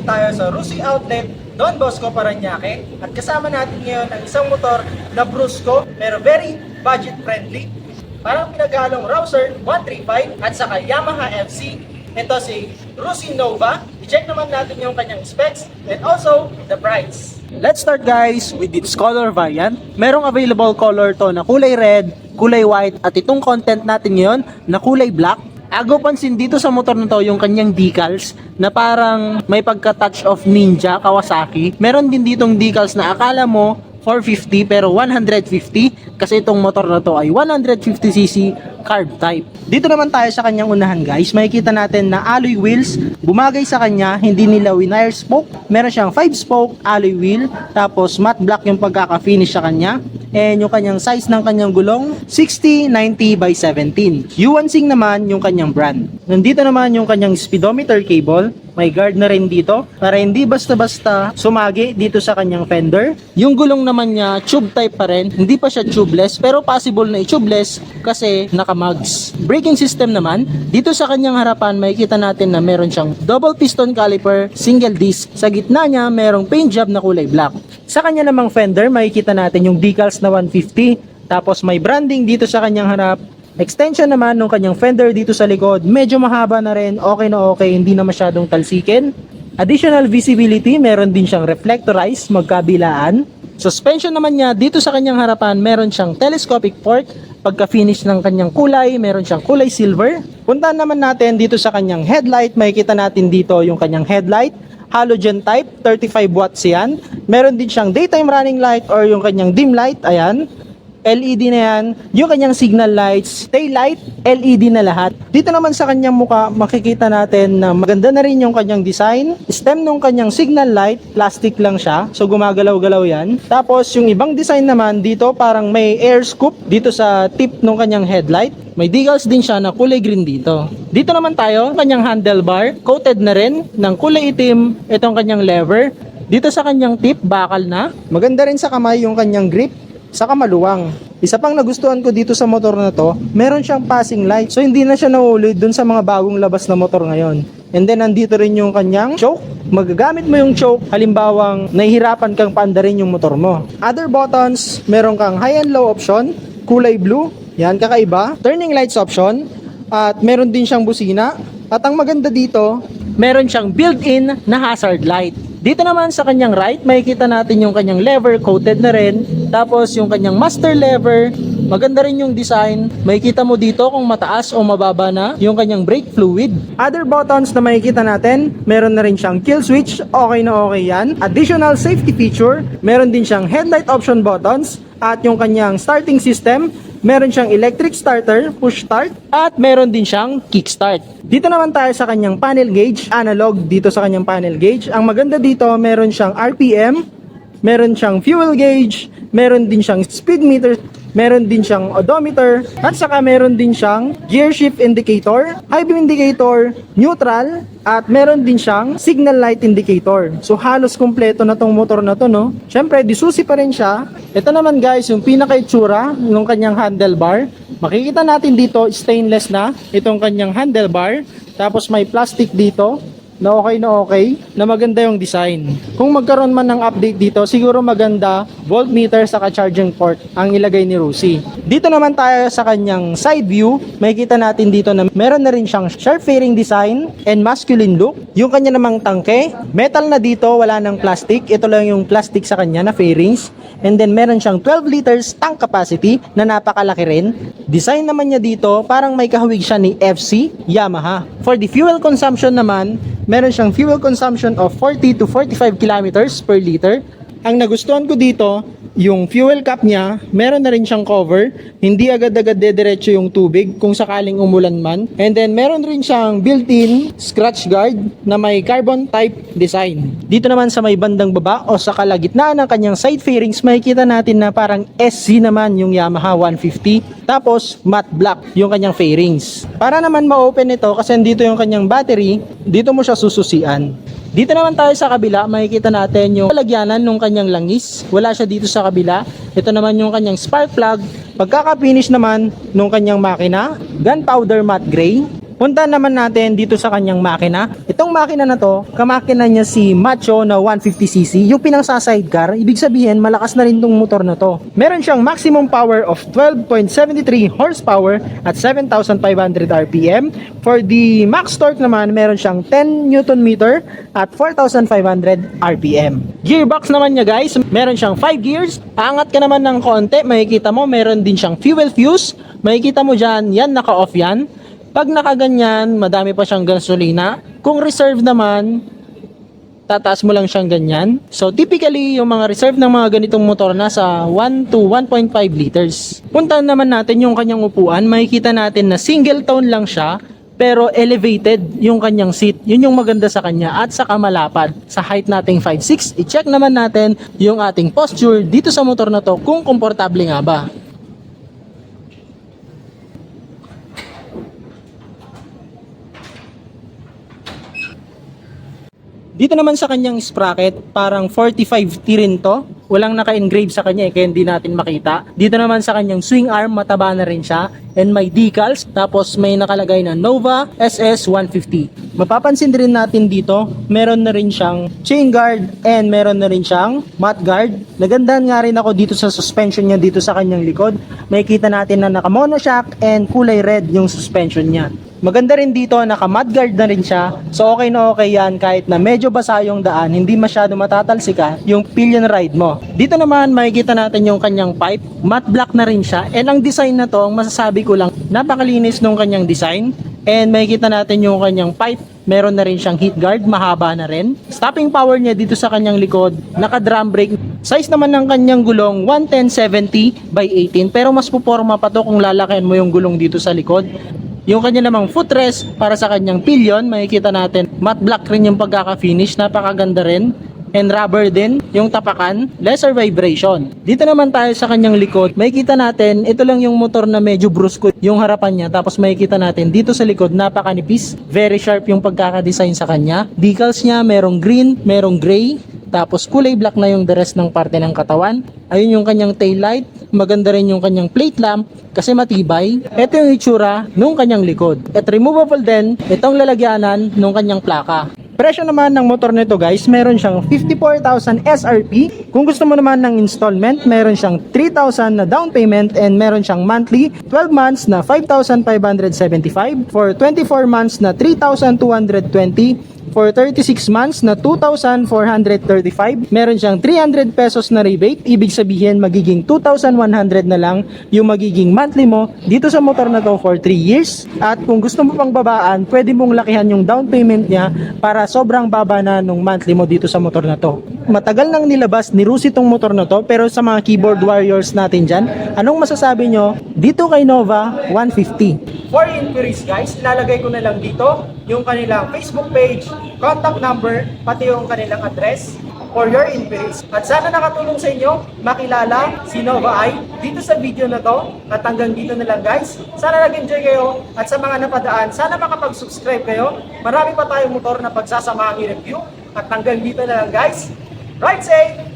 update tayo sa Rusi Outlet, Don Bosco, Paranaque. At kasama natin ngayon ang isang motor na Brusco, pero very budget friendly. Parang pinaghalong Rouser 135 at saka Yamaha FC. Ito si Rusi Nova. I-check naman natin yung kanyang specs and also the price. Let's start guys with its color variant. Merong available color to na kulay red, kulay white at itong content natin ngayon na kulay black. Agaw pansin dito sa motor na to yung kanyang decals na parang may pagka-touch of Ninja Kawasaki. Meron din ditong decals na akala mo 450 pero 150 kasi itong motor na to ay 150cc carb type. Dito naman tayo sa kanyang unahan guys, makikita natin na alloy wheels, bumagay sa kanya, hindi nila wire spoke, meron siyang 5 spoke alloy wheel, tapos matte black yung pagkaka-finish sa kanya, and yung kanyang size ng kanyang gulong, 60, 90 by 17. Yuansing naman yung kanyang brand. Nandito naman yung kanyang speedometer cable, may guard na rin dito para hindi basta-basta sumagi dito sa kanyang fender. Yung gulong naman niya, tube type pa rin. Hindi pa siya tubeless pero possible na i-tubeless kasi naka-mugs. Braking system naman, dito sa kanyang harapan makikita natin na meron siyang double piston caliper, single disc. Sa gitna niya merong paint job na kulay black. Sa kanya namang fender makikita natin yung decals na 150 tapos may branding dito sa kanyang harap Extension naman ng kanyang fender dito sa likod, medyo mahaba na rin, okay na okay, hindi na masyadong talsikin. Additional visibility, meron din siyang reflectorized magkabilaan. Suspension naman niya, dito sa kanyang harapan, meron siyang telescopic fork. Pagka-finish ng kanyang kulay, meron siyang kulay silver. Puntahan naman natin dito sa kanyang headlight, makikita natin dito yung kanyang headlight. Halogen type, 35 watts yan. Meron din siyang daytime running light or yung kanyang dim light, ayan. LED na yan, yung kanyang signal lights, tail light, LED na lahat. Dito naman sa kanyang muka, makikita natin na maganda na rin yung kanyang design. Stem ng kanyang signal light, plastic lang siya, so gumagalaw-galaw yan. Tapos yung ibang design naman dito, parang may air scoop dito sa tip ng kanyang headlight. May decals din siya na kulay green dito. Dito naman tayo, kanyang handlebar, coated na rin ng kulay itim, itong kanyang lever. Dito sa kanyang tip, bakal na. Maganda rin sa kamay yung kanyang grip, saka maluwang. Isa pang nagustuhan ko dito sa motor na to, meron siyang passing light. So hindi na siya nahuli dun sa mga bagong labas na motor ngayon. And then nandito rin yung kanyang choke. Magagamit mo yung choke, halimbawang nahihirapan kang paandarin yung motor mo. Other buttons, meron kang high and low option, kulay blue, yan kakaiba. Turning lights option, at meron din siyang busina. At ang maganda dito, meron siyang built-in na hazard light. Dito naman sa kanyang right, makikita natin yung kanyang lever coated na rin. Tapos yung kanyang master lever, maganda rin yung design. Makikita mo dito kung mataas o mababa na yung kanyang brake fluid. Other buttons na makikita natin, meron na rin siyang kill switch, okay na okay yan. Additional safety feature, meron din siyang headlight option buttons at yung kanyang starting system, meron siyang electric starter, push start, at meron din siyang kickstart. Dito naman tayo sa kanyang panel gauge, analog dito sa kanyang panel gauge. Ang maganda dito, meron siyang RPM, meron siyang fuel gauge, meron din siyang speed meter, meron din siyang odometer, at saka meron din siyang gear shift indicator, high beam indicator, neutral, at meron din siyang signal light indicator. So halos kumpleto na tong motor na to, no? Syempre, disusi pa rin siya. Ito naman guys, yung pinaka-itsura ng kanyang handlebar. Makikita natin dito, stainless na itong kanyang handlebar. Tapos may plastic dito na okay na okay, na maganda yung design. Kung magkaroon man ng update dito, siguro maganda voltmeter sa charging port ang ilagay ni Rusi. Dito naman tayo sa kanyang side view, makikita natin dito na meron na rin siyang sharp fairing design and masculine look. Yung kanya namang tangke, metal na dito, wala ng plastic. Ito lang yung plastic sa kanya na fairings. And then meron siyang 12 liters tank capacity na napakalaki rin. Design naman niya dito, parang may kahawig siya ni FC Yamaha. For the fuel consumption naman, meron siyang fuel consumption of 40 to 45 kilometers per liter. Ang nagustuhan ko dito, yung fuel cap niya, meron na rin siyang cover. Hindi agad-agad dediretso yung tubig kung sakaling umulan man. And then meron rin siyang built-in scratch guard na may carbon type design. Dito naman sa may bandang baba o sa kalagitnaan ng kanyang side fairings, makikita natin na parang SC naman yung Yamaha 150. Tapos matte black yung kanyang fairings. Para naman ma-open ito kasi dito yung kanyang battery, dito mo siya sususian. Dito naman tayo sa kabila, makikita natin yung lagyanan ng kanyang langis. Wala siya dito sa kabila. Ito naman yung kanyang spark plug. Pagkaka-finish naman nung kanyang makina, gunpowder matte gray. Punta naman natin dito sa kanyang makina. Itong makina na to, kamakina niya si Macho na 150cc. Yung pinang sa sidecar, ibig sabihin malakas na rin tong motor na to. Meron siyang maximum power of 12.73 horsepower at 7,500 RPM. For the max torque naman, meron siyang 10 Newton meter at 4,500 RPM. Gearbox naman niya guys, meron siyang 5 gears. Angat ka naman ng konti, makikita mo meron din siyang fuel fuse. Makikita mo dyan, yan naka-off yan. Pag nakaganyan, madami pa siyang gasolina. Kung reserve naman, tataas mo lang siyang ganyan. So typically, yung mga reserve ng mga ganitong motor nasa 1 to 1.5 liters. Puntahan naman natin yung kanyang upuan, makikita natin na single tone lang siya, pero elevated yung kanyang seat. Yun yung maganda sa kanya at saka malapad. Sa height nating 5'6", i-check naman natin yung ating posture dito sa motor na to kung komportable nga ba. Dito naman sa kanyang sprocket, parang 45T rin to. Walang naka-engrave sa kanya eh, kaya hindi natin makita. Dito naman sa kanyang swing arm, mataba na rin siya. And may decals, tapos may nakalagay na Nova SS150. Mapapansin din natin dito, meron na rin siyang chain guard and meron na rin siyang mat guard. Nagandahan nga rin ako dito sa suspension niya dito sa kanyang likod. Makikita natin na naka monoshock and kulay red yung suspension niya. Maganda rin dito, naka mudguard na rin siya. So okay na okay yan kahit na medyo basa yung daan, hindi masyado matatalsika yung pillion ride mo. Dito naman makikita natin yung kanyang pipe, matte black na rin siya. And ang design na to, ang masasabi ko lang, napakalinis nung kanyang design. And makikita natin yung kanyang pipe, meron na rin siyang heat guard, mahaba na rin. Stopping power niya dito sa kanyang likod, naka drum brake. Size naman ng kanyang gulong, 11070 by 18. Pero mas puporma pa to kung lalakihan mo yung gulong dito sa likod. Yung kanya namang footrest para sa kanyang pillion, makikita natin, matte black rin yung pagkaka-finish, napakaganda rin. And rubber din, yung tapakan, lesser vibration. Dito naman tayo sa kanyang likod, makikita natin, ito lang yung motor na medyo brusko yung harapan niya. Tapos makikita natin, dito sa likod, napakanipis. Very sharp yung pagkaka-design sa kanya. Decals niya, merong green, merong gray, tapos kulay black na yung the rest ng parte ng katawan. Ayun yung kanyang tail light. Maganda rin yung kanyang plate lamp kasi matibay. Ito yung itsura nung kanyang likod. At removable din itong lalagyanan nung kanyang plaka. Presyo naman ng motor nito guys, meron siyang 54,000 SRP. Kung gusto mo naman ng installment, meron siyang 3,000 na down payment and meron siyang monthly 12 months na 5,575 for 24 months na 3,220 for 36 months na 2,435. Meron siyang 300 pesos na rebate. Ibig sabihin magiging 2,100 na lang yung magiging monthly mo dito sa motor na to for 3 years. At kung gusto mo pang babaan, pwede mong lakihan yung down payment niya para sobrang baba na nung monthly mo dito sa motor na to. Matagal nang nilabas ni Rusi tong motor na to pero sa mga keyboard warriors natin dyan, anong masasabi nyo dito kay Nova 150? For inquiries guys, ilalagay ko na lang dito yung kanilang Facebook page, contact number, pati yung kanilang address for your inquiries. At sana nakatulong sa inyo makilala si Nova I dito sa video na to. At hanggang dito na lang guys. Sana nag-enjoy kayo at sa mga napadaan, sana makapag-subscribe kayo. Marami pa tayong motor na pagsasamahan i-review. At hanggang dito na lang guys. Ride safe!